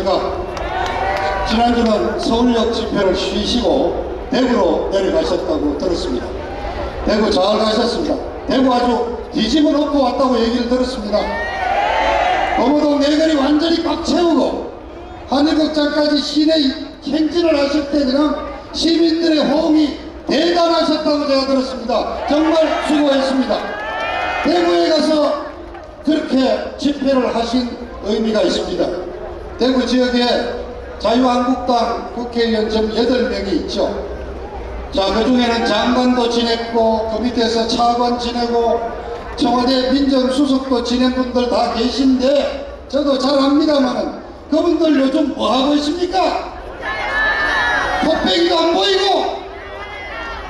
안녕하십니까. 지난주는 서울역 집회를 쉬시고 대구로 내려가셨다고 들었습니다. 대구 잘 가셨습니다. 대구 아주 뒤집어 놓고 왔다고 얘기를 들었습니다. 도무동 내거리 완전히 꽉 채우고 하늘극장까지 시내 행진을 하실 때 그냥 시민들의 호응이 대단하셨다고 제가 들었습니다. 정말 수고했습니다. 대구에 가서 그렇게 집회를 하신 의미가 있습니다. 대구 지역에 자유한국당 국회의원 좀 8명이 있죠. 자, 그 중에는 장관도 지냈고, 그 밑에서 차관 지내고, 청와대 민정수석도 지낸 분들 다 계신데, 저도 잘 압니다만은, 그분들 요즘 뭐 하고 있습니까? 코빼기도 안 보이고,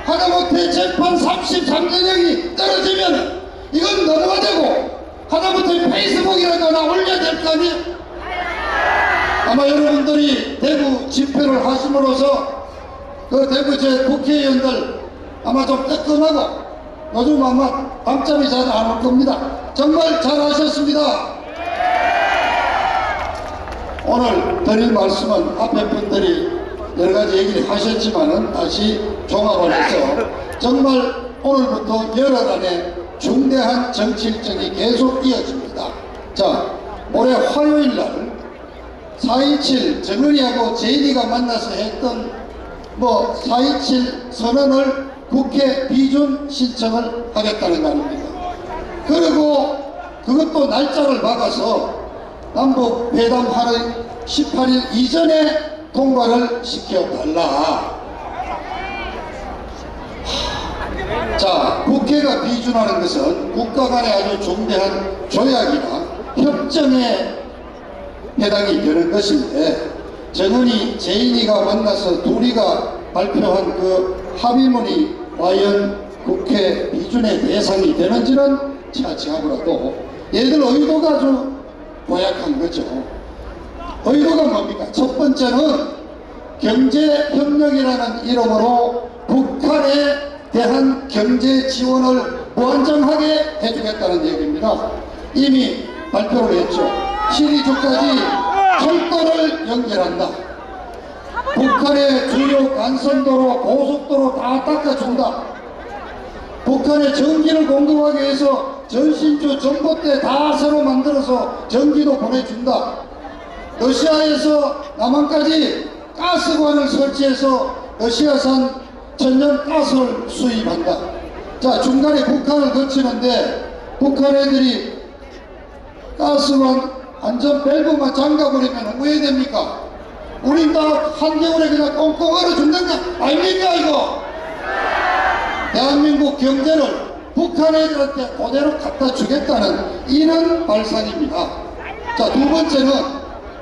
하다못해 재판 33년형이 떨어지면 이건 넘어가 되고, 하다못해 페이스북이라도 나 올려야 될거 아니에요? 아마 여러분들이 대구 집회를 하심으로써 그 대구 제 국회의원들 아마 좀 뜨끔하고 요즘 아마 밤잠이 잘 안 올 겁니다. 정말 잘하셨습니다. 오늘 드릴 말씀은 앞에 분들이 여러 가지 얘기를 하셨지만은 다시 종합을 해서 정말 오늘부터 열흘 안에 중대한 정치 일정이 계속 이어집니다. 자, 올해 화요일 날 4.27 정은이하고 제인이가 만나서 했던 뭐 4.27 선언을 국회 비준 신청을 하겠다는 거 아닙니까? 그리고 그것도 날짜를 박아서 남북 회담하는 18일 이전에 통과를 시켜달라. 자, 국회가 비준하는 것은 국가 간의 아주 중대한 조약이나 협정에 해당이 되는 것인데 정은이 제인이가 만나서 둘이가 발표한 그 합의문이 과연 국회 비준의 대상이 되는지는 차치하고라도 얘들 의도가 아주 고약한 거죠. 의도가 뭡니까? 첫 번째는 경제협력이라는 이름으로 북한에 대한 경제 지원을 무한정하게 해주겠다는 얘기입니다. 이미 발표를 했죠. 시리즈까지 철도를 연결한다. 북한의 주요 간선도로, 고속도로 다 닦아준다. 북한에 전기를 공급하기 위해서 전신주 전봇대 다 새로 만들어서 전기도 보내준다. 러시아에서 남한까지 가스관을 설치해서 러시아산 천연 가스를 수입한다. 자, 중간에 북한을 거치는데 북한 애들이 가스관 안전 밸브만 잠가버리면 왜 됩니까? 우린 다 한겨울에 그냥 꽁꽁 얼어준다는 거 아닙니까 이거? 대한민국 경제를 북한 애들한테 그대로 갖다 주겠다는 이런 발상입니다. 자, 두 번째는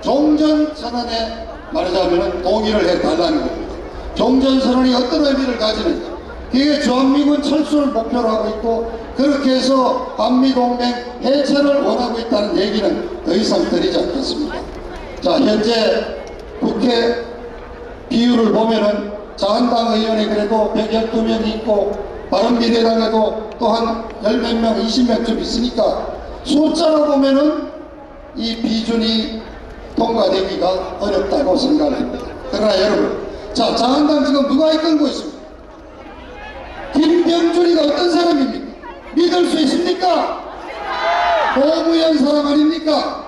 종전선언에 말하자면 동의를 해달라는 겁니다. 종전선언이 어떤 의미를 가지는지 그게 주한미군 철수를 목표로 하고 있고 그렇게 해서 한미동맹 해체를 원하고 있다는 얘기는 더 이상 드리지 않겠습니다. 자 현재 국회 비율을 보면은 자한당 의원이 그래도 112명이 있고 바른미래당에도 또한 열 몇 명, 20명쯤 있으니까 숫자로 보면은 이 비준이 통과되기가 어렵다고 생각합니다. 그러나 여러분, 자, 자한당 지금 누가 이끌고 있습니까? 김병준이가 어떤 수 있습니까? 노무현 사람 아닙니까?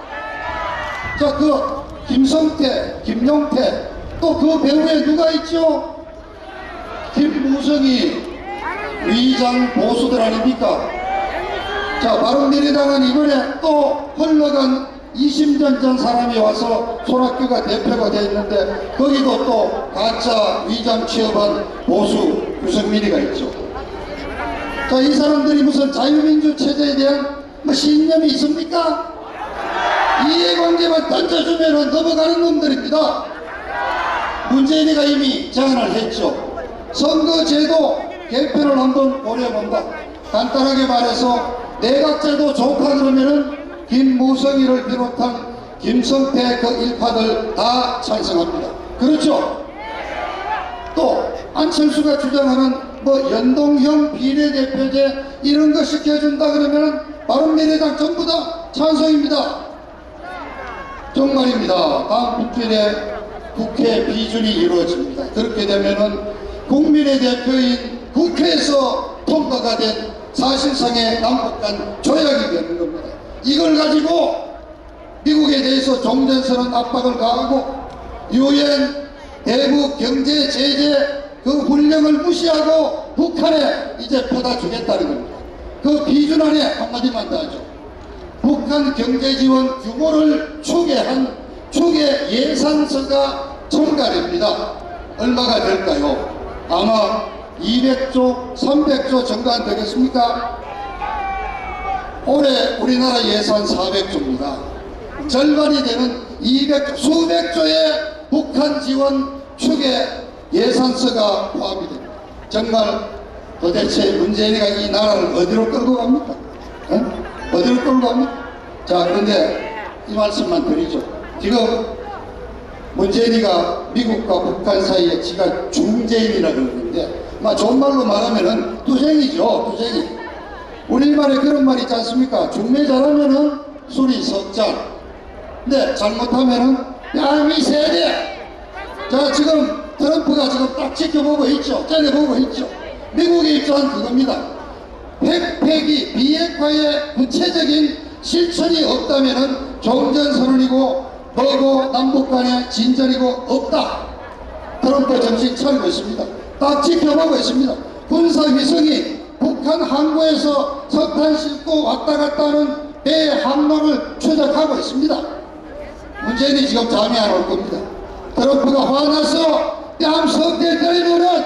자, 그 김성태, 김용태, 또 그 배후에 누가 있죠? 김무성이 위장 보수들 아닙니까? 자, 바른미래당은 이번에 또 흘러간 이심전 전 사람이 와서 손학규가 대표가 되어 있는데 거기도 또 가짜 위장 취업한 보수 유승민이가 있죠. 자, 이 사람들이 무슨 자유민주 체제에 대한 뭐 신념이 있습니까? 이해관계만 던져주면 넘어가는 놈들입니다. 문재인이가 이미 제안을 했죠. 선거제도 개편을 한번 고려본다. 간단하게 말해서 내각제도 좋다 그러면은 김무성이를 비롯한 김성태 그 일파들 다 찬성합니다. 그렇죠? 또 안철수가 주장하는 뭐 연동형 비례대표제 이런 거 시켜준다 그러면은 바른미래당 전부 다 찬성입니다. 정말입니다. 다음 국회에 국회 비준이 이루어집니다. 그렇게 되면은 국민의 대표인 국회에서 통과가 된 사실상의 남북 간 조약이 되는 겁니다. 이걸 가지고 미국에 대해서 종전선언 압박을 가하고 유엔 대북 경제 제재 그 훈령을 무시하고 북한에 이제 퍼다 주겠다는 겁니다. 그 비준 안에 한마디만 더 하죠. 북한 경제 지원 규모를 추계한 추계 예산서가 첨가됩니다. 얼마가 될까요? 아마 200조, 300조 정도 안 되겠습니까? 올해 우리나라 예산 400조입니다. 절반이 되는 200, 수백조의 북한 지원 추계 예산서가 포함이 됩니다. 정말 도대체 문재인이가 이 나라를 어디로 끌고 갑니까? 어? 어디로 끌고 갑니까? 자, 그런데 이 말씀만 드리죠. 지금 문재인이가 미국과 북한 사이에 지가 중재인이라 그러는데, 막 좋은 말로 말하면은 투쟁이죠, 투쟁이. 우리말에 그런 말 있지 않습니까? 중매 잘하면은 술이 석잔. 근데 잘못하면은 야미 세대. 자 지금 트럼프가 지금 딱 지켜보고 있죠. 째려보고 있죠. 미국의 입장은 그겁니다. 핵폐기 비핵화의 구체적인 실천이 없다면은 종전선언이고 뭐고 남북 간의 진전이고 없다. 트럼프 정신 차리고 있습니다. 딱 지켜보고 있습니다. 군사위성이 북한 항구에서 석탄 싣고 왔다 갔다 하는 배의 항로를 추적하고 있습니다. 문재인이 지금 잠이 안 올 겁니다. 트럼프가 화나서 뺨 석대 때리면은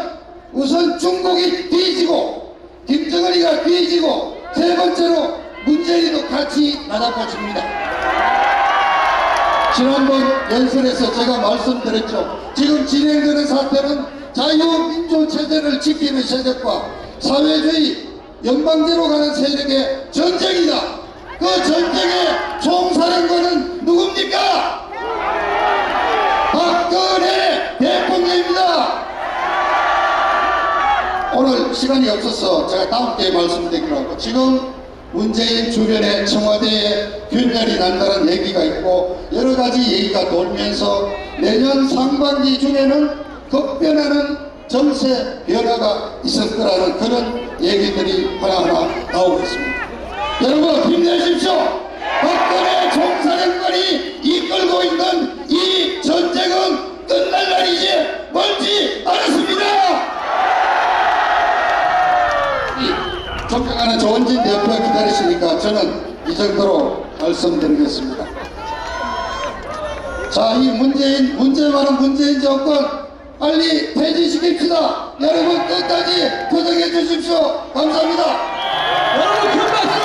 우선 중국이 뒤지고 김정은이가 뒤지고 세 번째로 문재인도 같이 나타나집니다. 지난번 연설에서 제가 말씀드렸죠. 지금 진행되는 사태는 자유민주 체제를 지키는 세력과 사회주의 연방제로 가는 세력의 전쟁이다. 그 전쟁의 총사령관은 누굽니까? 오늘 시간이 없어서 제가 다음 기회에 말씀드리기로 하고 지금 문재인 주변에 청와대에 균열이 난다는 얘기가 있고 여러 가지 얘기가 돌면서 내년 상반기 중에는 급변하는 정세 변화가 있을 거라는 그런 얘기들이 하나하나 나오고 있습니다. 여러분 힘내십시오. 박근혜 총사령관이 이끌고 있는 이 전쟁은 끝날 날이 이제 멀지 않았습니다. 이 존경하는 조원진 대표 기다리시니까 저는 이 정도로 말씀드리겠습니다. 자, 이 문재인, 문제 많은 문재인 정권 빨리 퇴진시킵시다. 여러분 끝까지 도전해 주십시오. 감사합니다. 여러분 부탁드립니다.